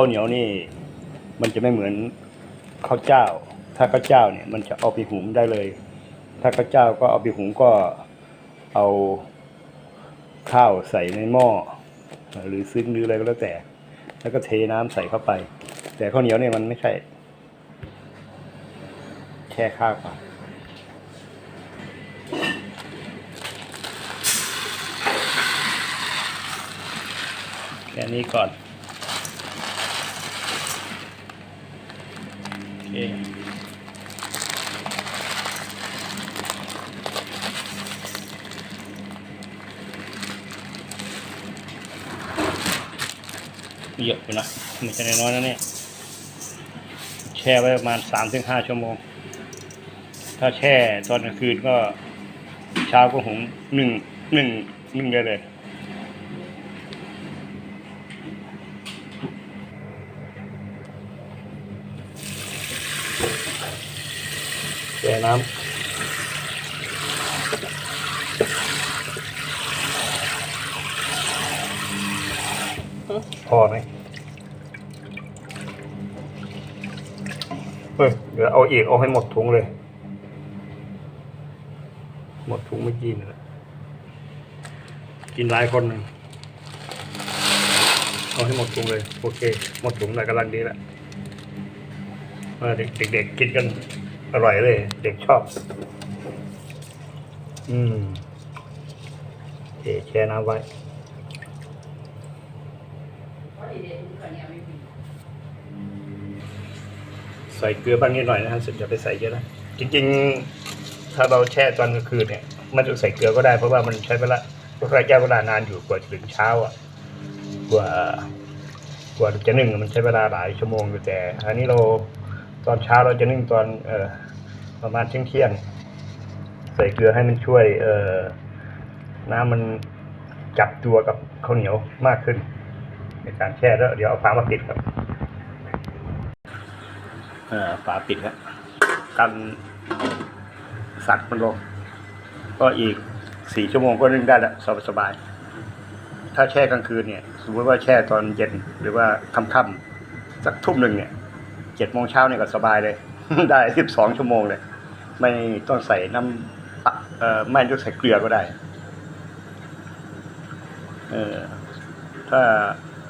ข้าวเหนียวนี่ มันจะไม่เหมือนข้าวเจ้า ถ้าข้าวเจ้าเนี่ย มันจะเอาไปหุงได้เลย ถ้าข้าวเจ้าก็เอาไปหุงก็เอาข้าวใส่ในหม้อหรือซึ้งหรืออะไรก็แล้วแต่ แล้วก็เทน้ำใส่เข้าไป แต่ข้าวเหนียวเนี่ยมันไม่ใช่แช่ข้าวก่อนแค่นี้ก่อนโอ เคเยอะอยู่นะไม่ใช่น้อยๆนะเนี่ยแช่ไว้ประมาณสามถึงห้าชั่วโมง ถ้าแช่ตอนกลางคืนก็เช้าก็หุงหนึ่งหนึ่งหนึ่งได้เลย แช่น้ำพอไหมเฮ้ยเดี๋ยวเอาอีกเอาให้หมดถุงเลย หมดถุงไม่กินเลยกินหลายคนหนึ่งเอาให้หมดถุงเลย โอเค หมดถุงเลยกำลังดีแล้วเด็กเด็กๆกินกัน อร่อยเลย เด็กชอบ อืมโอเคแช่น้ำไว้ใส่เกลือบ้างนิดหน่อยนะฮะสุดอย่าไปใส่เยอะนะจริงๆ ถ้าเราแช่ตอนกลางคืนเนี่ยไม่ต้องใส่เกลือก็ได้เพราะว่ามันใช้เวลาเพราะว่าแก้เวลานานอยู่กว่าจะถึงเช้าอะ กว่ากว่าจะนึ่งมันใช้เวลาหลายชั่วโมงอยู่แต่ อันนี้เรา ตอนเช้าเราจะนึ่งตอนเออประมาณเที่ยงเที่ยงใส่เกลือให้มันช่วยเออน้ำมันจับตัวกับข้าวเหนียวมากขึ้น ในการแช่แล้ว เดี๋ยวเอาฝามาปิดครับเออฝาปิดครับกันสักมันลง ก็อีกสี่ชั่วโมงก็นึ่งได้แล้วสบายสบายๆถ้าแช่กลางคืนเนี่ย สมมติว่าแช่ตอนเย็นหรือว่าค่ำๆสักทุ่มหนึ่งเนี่ย จ็ดโมงเช้าเนี่ยก็สบายเลย ได้สิบสองชั่วโมงเลย ไม่ต้องใส่น้ำปะเอ่อไม่ต้องใส่เกลือก็ได้เออถ้า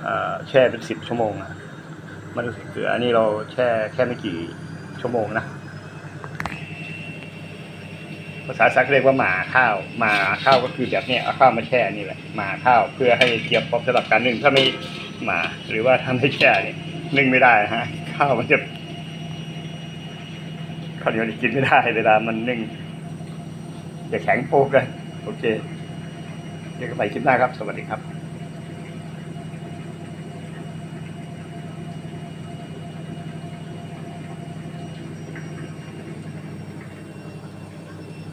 เอ่อแช่เป็นสิบชั่วโมงอะไม่ต้องใส่เกลืออันนี้เราแช่แค่ไม่กี่ชั่วโมงนะภาษาซักเรียกว่าหมาข้าวหมาข้าวก็คือแบบเนี้ยเอาข้าวมาแช่นี่แหละหมาข้าวเพื่อให้เตรียมพร้อมสำหรับการนึ่งถ้าไม่หมาหรือว่าถ้าไม่แช่นี่นึ่งไม่ได้ฮะ ข้าวมันจะข้าวเหนียวนี่กินไม่ได้เวลามันนึ่งจะแข็งโป๊กเลยโอเคเดี๋ยวกันไปคลิปหน้าครับ สวัสดีครับ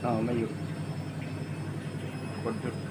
อ๋อไม่อยู่คนจุด